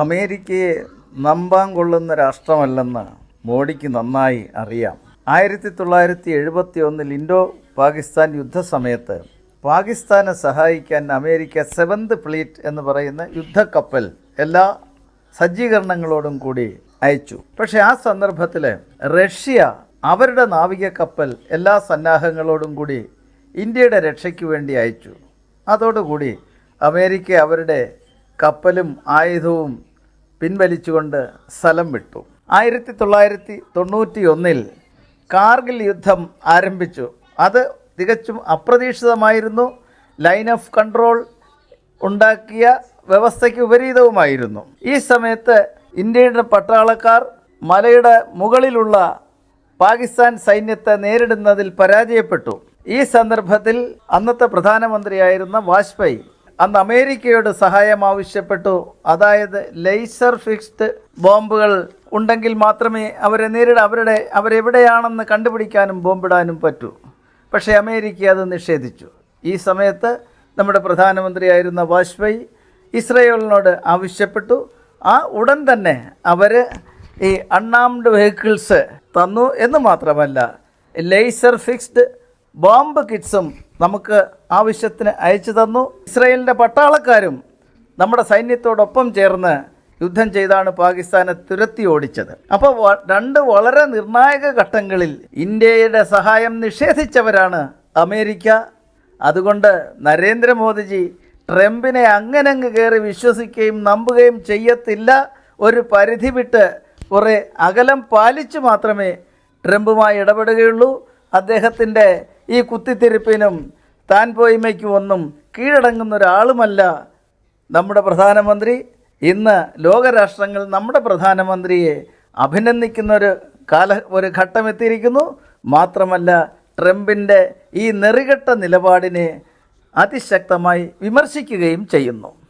അമേരിക്കയെ നമ്പാൻ കൊള്ളുന്ന രാഷ്ട്രമല്ലെന്ന് മോഡിക്ക് നന്നായി അറിയാം. ആയിരത്തി തൊള്ളായിരത്തി എഴുപത്തി ഒന്നിൽ ഇൻഡോ പാകിസ്ഥാൻ യുദ്ധസമയത്ത് പാകിസ്ഥാനെ സഹായിക്കാൻ അമേരിക്ക സെവന്ത് ഫ്ലീറ്റ് എന്ന് പറയുന്ന യുദ്ധക്കപ്പൽ എല്ലാ സജ്ജീകരണങ്ങളോടും കൂടി അയച്ചു. പക്ഷെ ആ സന്ദർഭത്തിൽ റഷ്യ അവരുടെ നാവിക കപ്പൽ എല്ലാ സന്നാഹങ്ങളോടും കൂടി ഇന്ത്യയുടെ രക്ഷയ്ക്ക് വേണ്ടി അയച്ചു. അതോടുകൂടി അമേരിക്ക അവരുടെ കപ്പലും ആയുധവും പിൻവലിച്ചുകൊണ്ട് സ്ഥലം വിട്ടു. ആയിരത്തി തൊള്ളായിരത്തി തൊണ്ണൂറ്റി ഒന്നിൽ കാർഗിൽ യുദ്ധം ആരംഭിച്ചു. അത് തികച്ചും അപ്രതീക്ഷിതമായിരുന്നു. ലൈൻ ഓഫ് കൺട്രോൾ ഉണ്ടാക്കിയ വ്യവസ്ഥയ്ക്ക് വിപരീതവുമായിരുന്നു. ഈ സമയത്ത് ഇന്ത്യയുടെ പട്ടാളക്കാർ മലയുടെ മുകളിലുള്ള പാകിസ്ഥാൻ സൈന്യത്തെ നേരിടുന്നതിൽ പരാജയപ്പെട്ടു. ഈ സന്ദർഭത്തിൽ അന്നത്തെ പ്രധാനമന്ത്രിയായിരുന്ന വാജ്പേയി അന്ന് അമേരിക്കയോട് സഹായം ആവശ്യപ്പെട്ടു. അതായത് ലേസർ ഫിക്സ്ഡ് ബോംബുകൾ ഉണ്ടെങ്കിൽ മാത്രമേ അവരെ നേരിട അവരുടെ അവരെവിടെയാണെന്ന് കണ്ടുപിടിക്കാനും ബോംബിടാനും പറ്റൂ. പക്ഷേ അമേരിക്ക അത് നിഷേധിച്ചു. ഈ സമയത്ത് നമ്മുടെ പ്രധാനമന്ത്രിയായിരുന്ന വാജ്പേയി ഇസ്രയേലിനോട് ആവശ്യപ്പെട്ടു. ആ ഉടൻ തന്നെ അവർ ഈ അൺആംഡ് വെഹിക്കിൾസ് തന്നു എന്ന് മാത്രമല്ല ലേസർ ഫിക്സ്ഡ് ബോംബ് കിറ്റ്സും നമുക്ക് ആവശ്യത്തിന് അയച്ചു തന്നു. ഇസ്രയേലിന്റെ പട്ടാളക്കാരും നമ്മുടെ സൈന്യത്തോടൊപ്പം ചേർന്ന് യുദ്ധം ചെയ്താണ് പാകിസ്ഥാനെ തുരത്തി ഓടിച്ചത്. അപ്പോൾ രണ്ട് വളരെ നിർണായക ഘട്ടങ്ങളിൽ ഇന്ത്യയുടെ സഹായം നിഷേധിച്ചവരാണ് അമേരിക്ക. അതുകൊണ്ട് നരേന്ദ്രമോദിജി ട്രംപിനെ അങ്ങനെ അങ്ങ് കയറി വിശ്വസിക്കുകയും നമ്പുകയും ചെയ്യത്തില്ല. ഒരു പരിധി വിട്ട് കുറേ അകലം പാലിച്ചു മാത്രമേ ട്രംപുമായി ഇടപെടുകയുള്ളൂ. അദ്ദേഹത്തിന്റെ ഈ കുത്തിത്തിരിപ്പിനും താൻ പോയ്മയ്ക്കും ഒന്നും കീഴടങ്ങുന്ന ഒരാളുമല്ല നമ്മുടെ പ്രധാനമന്ത്രി. ഇന്ന് ലോകരാഷ്ട്രങ്ങൾ നമ്മുടെ പ്രധാനമന്ത്രിയെ അഭിനന്ദിക്കുന്ന ഒരു കാല ഒരു ഘട്ടം എത്തിയിരിക്കുന്നു മാത്രമല്ല ട്രംപിന്റെ ഈ നെറികെട്ട നിലപാടിനെ അതിശക്തമായി വിമർശിക്കുകയും ചെയ്യുന്നു.